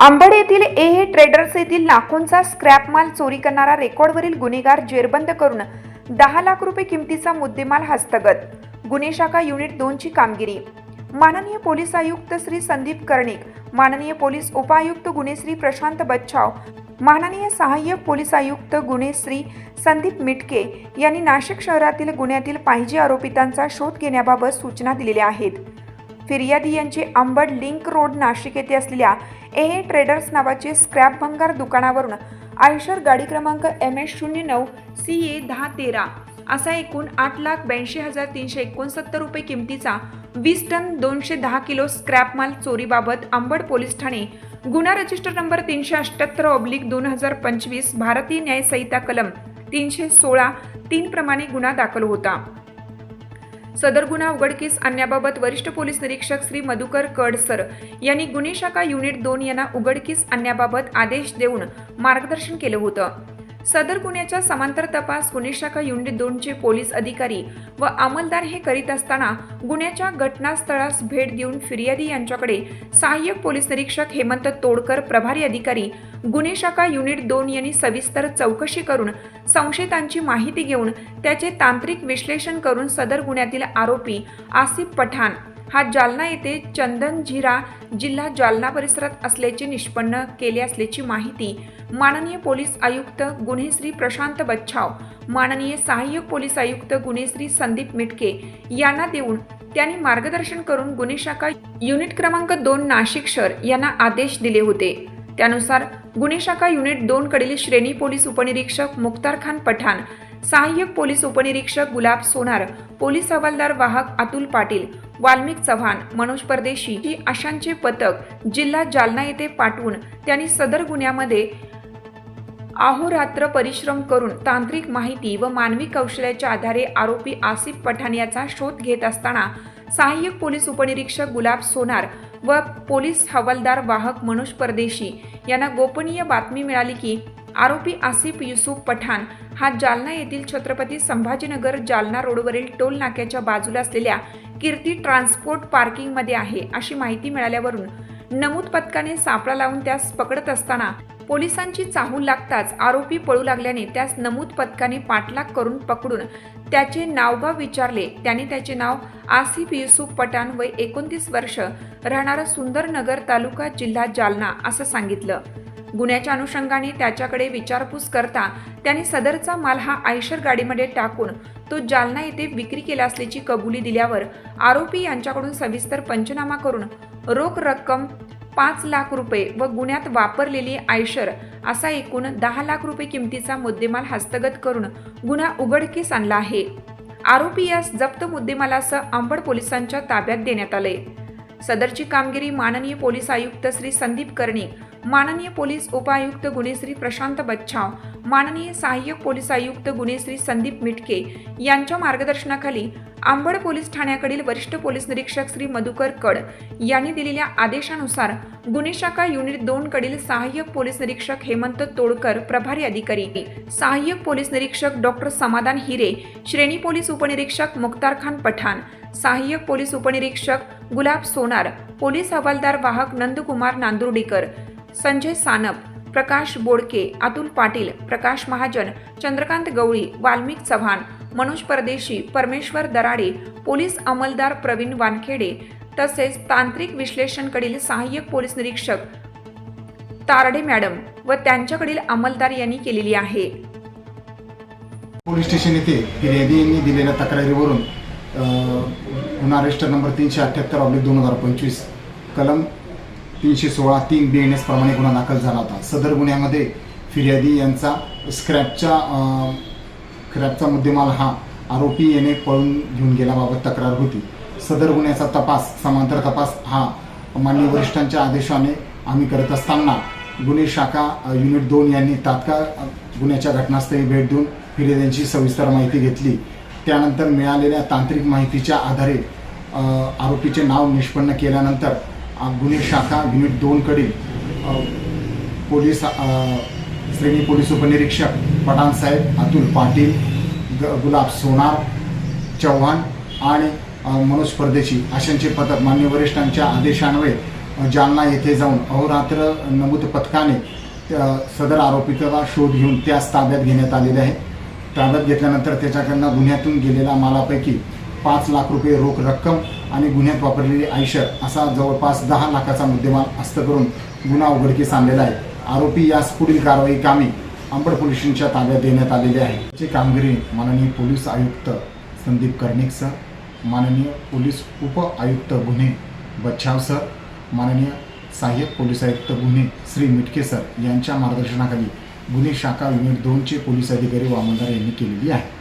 अंबड येथील ए हे ट्रेडर्स येथील लाखोंचा स्क्रॅप माल चोरी करणारा रेकॉर्डवरील गुन्हेगार जेरबंद करून दहा लाख रुपये किमतीचा मुद्देमाल हस्तगत. गुन्हे शाखा युनिट दोनची कामगिरी. माननीय पोलीस आयुक्त श्री संदीप कर्णिक माननीय पोलीस उपायुक्त गुन्हे श्री प्रशांत बच्छाव माननीय सहाय्यक पोलीस आयुक्त गुन्हे श्री संदीप मिटके यांनी नाशिक शहरातील गुन्ह्यातील पाहिजे आरोपितांचा शोध घेण्याबाबत सूचना दिलेल्या आहेत. फिर्यादी यांचे अंबड लिंक रोड नाशिक येथे असलेल्या ए ट्रेडर्स नावाचे स्क्रॅप भंगार दुकानावरून आयशर गाडी क्रमांक एम एस शून्य नऊ सी ए दहा तेरा असा एकूण आठ लाख ब्याऐंशी हजार तीनशे एकोणसत्तर रुपये किमतीचा वीस टन दोनशे दहा किलो स्क्रॅप माल चोरीबाबत अंबड पोलीस ठाणे गुन्हा रजिस्टर नंबर तीनशे अठ्ठ्याहत्तर ऑब्लिक दोन हजार पंचवीस भारतीय न्यायसंहिता कलम तीनशे सोळा तीन प्रमाणे गुन्हा दाखल होता. सदर गुन्हा उघडकीस आणण्याबाबत वरिष्ठ पोलीस निरीक्षक श्री मधुकर कडसर यांनी गुन्हे शाखा युनिट दोन यांना उघडकीस आणण्याबाबत आदेश देऊन मार्गदर्शन केलं होतं. सदर गुन्ह्याचा समांतर तपास गुन्हे शाखा युनिट दोनचे पोलीस अधिकारी व अंमलदार हे करीत असताना गुन्ह्याच्या घटनास्थळास भेट देऊन फिर्यादी यांच्याकडे सहाय्यक पोलीस निरीक्षक हेमंत तोडकर प्रभारी अधिकारी गुन्हे शाखा युनिट दोन यांनी सविस्तर चौकशी करून संशयितांची माहिती घेऊन त्याचे तांत्रिक विश्लेषण करून सदर गुन्ह्यातील आरोपी आसिफ पठाण हा जालना येथे चंदन झिरा जिल्हा जालना परिसरात असल्याचे निष्पन्न केले असल्याची माहिती माननीय पोलीस आयुक्त गुन्हे श्री प्रशांत बच्छाव माननीय सहाय्यक पोलीस आयुक्त गुन्हेश्री संदीप मिटके यांना देऊन त्यांनी मार्गदर्शन करून गुन्हे शाखा युनिट क्रमांक दोन नाशिक शहर यांना आदेश दिले होते. त्यानुसार गुन्हे शाखा युनिट दोन कडील श्रेणी पोलीस उपनिरीक्षक मुख्तार खान पठाण सहाय्यक पोलीस उपनिरीक्षक गुलाब सोनार पोलीस हवालदार वाहक अतुल पाटील वाल्मिक चव्हाण मनोज परदेशी ही अशांचे पथक जिल्हा जालना येथे पाठवून त्यांनी सदर गुन्ह्यामध्ये अहोरात्र परिश्रम करून तांत्रिक माहिती व मानवी कौशल्याच्या आधारे आरोपी आसिफ पठाण याचा शोध घेत असताना सहाय्यक पोलीस उपनिरीक्षक गुलाब सोनार व पोलीस हवालदार वाहक मनोज परदेशी यांना गोपनीय बातमी मिळाली की आरोपी आसिफ युसुफ पठाण हा जालना येथील छत्रपती संभाजीनगर जालना रोडवरील टोल नाक्याच्या बाजूला असलेल्या कीर्ती ट्रान्सपोर्ट पार्किंगमध्ये आहे अशी माहिती मिळाल्यावरून नमूद पथकाने सापळा लावून त्यास पकडत असताना पोलिसांची चाहूल लागताच आरोपी पळू लागल्याने त्यास नमूद पथकाने पाठलाग करून पकडून त्याचे नावगाव विचारले. त्याने त्याचे नाव आसिफ युसुफ पठाण वय एकोणतीस वर्ष राहणारा सुंदरनगर तालुका जिल्हा जालना असं सांगितलं. गुन्ह्याच्या अनुषंगाने त्याच्याकडे विचारपूस करता त्याने सदरचा माल हा आयशर गाडीमध्ये टाकून तो जालना येथे विक्री केला असल्याची कबुली दिल्यावर आरोपी यांच्याकडून सविस्तर पंचनामा करून रोख रक्कम पाच लाख रुपये व गुन्ह्यात वापरलेली आयशर असा एकूण दहा लाख रुपये किमतीचा मुद्देमाल हस्तगत करून गुन्हा उघडकीस आणला आहे. आरोपी यास जप्त मुद्देमालासह अंबड पोलिसांच्या ताब्यात देण्यात आले सदरची कामगिरी माननीय पोलीस आयुक्त श्री संदीप कर्णिक माननीय पोलीस उपायुक्त गुणेश्री प्रशांत बच्छाव माननीय सहाय्यक पोलीस आयुक्त गुणेश्री संदीप मिटके यांच्या मार्गदर्शनाखाली आंबड पोलीस ठाण्याकडील वरिष्ठ पोलीस निरीक्षक श्री मधुकर कड यांनी दिलेल्या आदेशानुसार गुन्हे शाखा युनिट दोन कडील सहाय्यक पोलीस निरीक्षक हेमंत तोडकर प्रभारी अधिकारी सहाय्यक पोलीस निरीक्षक डॉक्टर समाधान हिरे श्रेणी पोलीस उपनिरीक्षक मुख्तार खान पठाण सहाय्यक पोलीस उपनिरीक्षक गुलाब सोनार पोलीस हवालदार वाहक नंदकुमार नांदुर्डीकर संजय सानप प्रकाश बोडके अतुल पाटील प्रकाश महाजन चंद्रकांत गवळी वाल्मिक चव्हाण मनोज परदेशी परमेश्वर दराडे पोलीस अंमलदार प्रवीण वानखेडे तसेच तांत्रिक विश्लेषणकडील सहाय्यक पोलीस निरीक्षक तारडे मॅडम व त्यांच्याकडील अंमलदार यांनी केलेली आहे. पोलीस स्टेशन येथे फिर्यादी यांनी दिलेल्या तक्रारीवरून गुन्हा रजिस्टर नंबर तीनशे अठ्ठ्याहत्तर ऑब्लिक दोन हजार पंचवीस कलम तीनशे सोळा तीन बी एन एस प्रमाणे गुन्हा दाखल झाला होता. सदर गुन्ह्यामध्ये फिर्यादी यांचा स्क्रॅपच्या स्क्रॅपचा मुद्देमाल हा आरोपी याने पळून घेऊन गेल्याबाबत तक्रार होती. सदर गुन्ह्याचा तपास समांतर तपास हा माननीय वरिष्ठांच्या आदेशाने आम्ही करत असताना गुन्हे शाखा युनिट दोन यांनी तात्काळ गुन्ह्याच्या घटनास्थळी भेट देऊन फिर्याद्यांची सविस्तर माहिती घेतली. त्यानंतर मिळालेल्या तांत्रिक माहितीच्या आधारे आरोपीचे नाव निष्पन्न केल्यानंतर गुन्हे शाखा युनिट दोनकडील पोलीस श्रेणी पोलीस उपनिरीक्षक पठाणसाहेब अतुल पाटील ग गुलाब सोनार चव्हाण आणि मनोज परदेशी अशांचे पथक मान्य वरिष्ठांच्या आदेशान्वये जालना येथे जाऊन अहोरात्र नमूद पथकाने सदर आरोपीचा शोध घेऊन त्यास ताब्यात घेण्यात आलेले आहे. ताब्यात घेतल्यानंतर त्याच्याकडनं गुन्ह्यातून गेलेल्या मालापैकी पाच लाख रुपये रोख रक्कम आणि गुन्ह्यात वापरलेली आयशर असा जवळपास दहा लाखाचा मुद्देमाल हस्त करून गुन्हा उघडकीस आणलेला आहे. आरोपी यास पुढील कारवाई कामी अंबड पोलिसांच्या ताब्यात देण्यात आलेली आहे. याची कामगिरी माननीय पोलीस आयुक्त संदीप कर्णिक सर माननीय पोलीस उप आयुक्त गुन्हे बच्छाव सर माननीय सहाय्यक पोलीस आयुक्त गुन्हे श्री मिटके सर यांच्या मार्गदर्शनाखाली गुन्हे शाखा युनिट दोनचे पोलीस अधिकारी वामनदार यांनी केलेली आहे.